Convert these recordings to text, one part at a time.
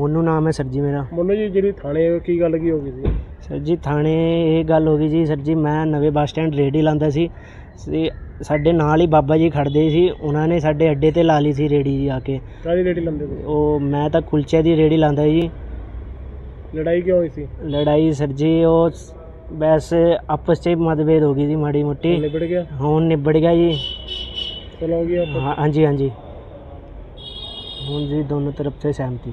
ਮੋਨੂ ਨਾਮ ਹੈ ਸਰ ਜੀ ਮੇਰਾ। ਮੋਨੂ ਜੀ ਜਿਹੜੀ ਥਾਣੇ ਕੀ ਗੱਲ ਕੀ ਹੋ ਗਈ ਸੀ? ਸਰ ਜੀ ਥਾਣੇ ਇਹ ਗੱਲ ਹੋ ਗਈ ਜੀ ਸਰ ਜੀ ਮੈਂ ਨਵੇਂ ਬੱਸ ਸਟੈਂਡ ਰੇੜੀ ਲਾਉਂਦਾ ਸੀ ਸੀ- ਸਾਡੇ ਨਾਲ ਹੀ ਬਾਬਾ ਜੀ ਖੜਦੇ ਸੀ ਉਹਨਾਂ ਨੇ ਸਾਡੇ ਅੱਡੇ ਤੇ ਲਾ ਲਈ ਸੀ ਰੇੜੀ ਜੀ ਆ ਕੇ। ਕਾਹਦੀ ਰੇੜੀ ਲੰਦੇ ਸੀ? ਉਹ ਮੈਂ ਤਾਂ ਕੁਲਚੇ ਦੀ ਰੇੜੀ ਲਾਉਂਦਾ ਜੀ। ਲੜਾਈ ਕਿਉਂ ਹੋਈ ਸੀ? ਲੜਾਈ ਸਰ ਜੀ ਉਹ ਸ- ਆਪਸ 'ਚ ਹੀ ਮਤਭੇਦ ਹੋ ਗਈ ਸੀ ਮਾੜੀ ਮੋਟੀ। ਨਿਬੜ ਗਿਆ? ਹੁਣ ਨਿਬੜ ਗਿਆ ਜੀ। ਚਲੋ ਗਿਆ ਹਾਂ- ਹਾਂਜੀ ਹਾਂਜੀ। ਹੁਣ ਜੀ ਦੋਨੋਂ ਤਰਫ ਸੇ ਸਹਿਮਤੀ।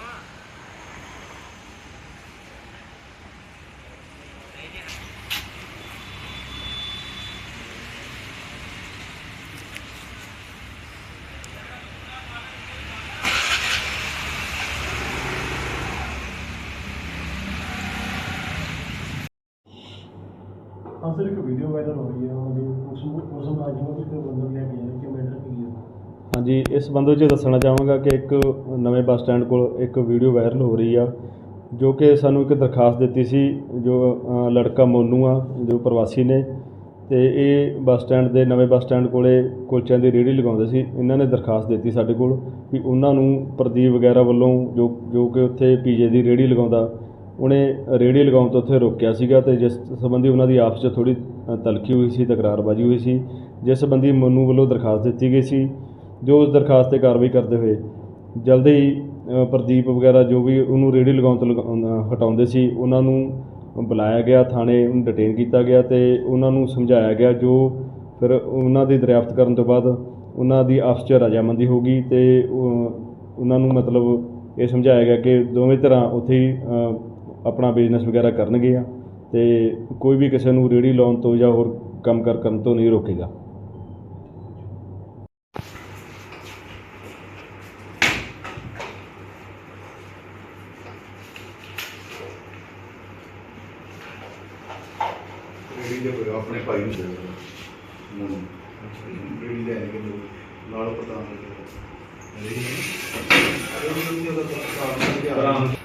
ਹਾਂ ਸਰ ਇੱਕ ਵੀਡੀਓ ਵਾਇਰਲ ਹੋ ਰਹੀ ਹੈ ਉਹਦੀ ਉਸ ਉਸ ਮੁਲਾਜ਼ਮ ਨੂੰ ਕਿਤੇ ਬੰਦਰ ਲੈ ਕੇ ਕਿ ਮੈਟਰ ਕੀ ਹੈ। ਹਾਂਜੀ, ਇਸ ਸੰਬੰਧ ਵਿੱਚ ਦੱਸਣਾ ਚਾਹਾਂਗਾ ਕਿ ਇੱਕ ਨਵੇਂ ਬੱਸ ਸਟੈਂਡ ਕੋਲ ਇੱਕ ਵੀਡੀਓ ਵਾਇਰਲ ਹੋ ਰਹੀ ਆ, ਜੋ ਕਿ ਸਾਨੂੰ ਇੱਕ ਦਰਖਾਸਤ ਦਿੱਤੀ ਸੀ, ਜੋ ਲੜਕਾ ਮੋਨੂ ਆ, ਜੋ ਪ੍ਰਵਾਸੀ ਨੇ, ਤੇ ਇਹ ਬੱਸ ਸਟੈਂਡ ਦੇ ਨਵੇਂ ਬੱਸ ਸਟੈਂਡ ਕੋਲੇ ਕੁਲਚਿਆਂ ਦੀ ਰੇਹੜੀ ਲਗਾਉਂਦੇ ਸੀ, ਇਹਨਾਂ ਨੇ ਦਰਖਾਸਤ ਦਿੱਤੀ ਸਾਡੇ ਕੋਲ, ਵੀ ਉਹਨਾਂ ਨੂੰ ਪ੍ਰਦੀਪ ਵਗੈਰਾ ਵੱਲੋਂ ਜੋ ਜੋ ਕਿ ਉੱਥੇ ਪੀਜੇ ਦੀ ਰੇਹੜੀ ਲਗਾਉਂਦਾ ਉਹਨੇ ਰੇਹੜੀ ਲਗਾਉਣ ਤੋਂ ਉੱਥੇ ਰੋਕਿਆ ਸੀਗਾ ਤੇ ਜਿਸ ਸੰਬੰਧੀ ਉਹਨਾਂ ਦੀ ਆਪਸ 'ਚ ਥੋੜੀ ਤਲਖੀ ਹੋਈ ਸੀ, ਤਕਰਾਰਬਾਜ਼ੀ ਹੋਈ ਸੀ, ਜਿਸ ਸੰਬੰਧੀ ਮੋਨੂ ਵੱਲੋਂ ਦਰਖਾਸਤ ਦਿੱਤੀ ਗਈ ਸੀ, ਜੋ ਉਸ ਦਰਖਾਸਤ ਤੇ ਕਾਰਵਾਈ ਕਰਦੇ ਹੋਏ ਜਲਦੀ ਹੀ ਪ੍ਰਦੀਪ ਵਗੈਰਾ ਜੋ ਵੀ ਉਹਨੂੰ ਰੇਹੜੀ ਲਗਾਉਣ ਤੋਂ ਲਗਾ- ਹਟਾਉਂਦੇ ਸੀ, ਉਹਨਾਂ ਨੂੰ ਬੁਲਾਇਆ ਗਿਆ, ਥਾਣੇ ਉਹਨੂੰ ਡਿਟੇਨ ਕੀਤਾ ਗਿਆ ਤੇ ਉਹਨਾਂ ਨੂੰ ਸਮਝਾਇਆ ਗਿਆ, ਜੋ ਫਿਰ ਉਹਨਾਂ ਦੀ ਦਰਿਆਫਤ ਕਰਨ ਤੋਂ ਬਾਅਦ ਉਹਨਾਂ ਦੀ ਆਪਸ 'ਚ ਰਜਾਮੰਦੀ ਹੋ ਗਈ ਤੇ ਉਹਨਾਂ ਨੂੰ ਮਤਲਬ ਇਹ ਸਮਝਾਇਆ ਗਿਆ ਕਿ ਦੋਵੇਂ ਤਰ੍ਹਾਂ ਉੱਥੇ ਹੀ ਆਪਣਾ ਬਿਜ਼ਨਸ ਵਗੈਰਾ ਕਰਨਗੇ ਆ, ਤੇ ਕੋਈ ਵੀ ਕਿਸੇ ਨੂੰ ਰੇਹੜੀ ਲਾਉਣ ਤੋਂ ਜਾਂ ਹੋਰ ਕੰਮ ਕਾਰ ਕਰਨ ਤੋਂ ਨਹੀਂ ਰੋਕੇਗਾ। ਰੇੜੀ ਦੇ ਕੋਈ ਆਪਣੇ ਭਾਈ ਨੂੰ ਦੇ ਦੇਣਾ ਰੇੜੀ ਲੈ ਕੇ ਦੋ ਨਾਲ ਪਤਾ ਰੇੜੀ। ਰੇੜੀ ਦਾ ਤਾਂ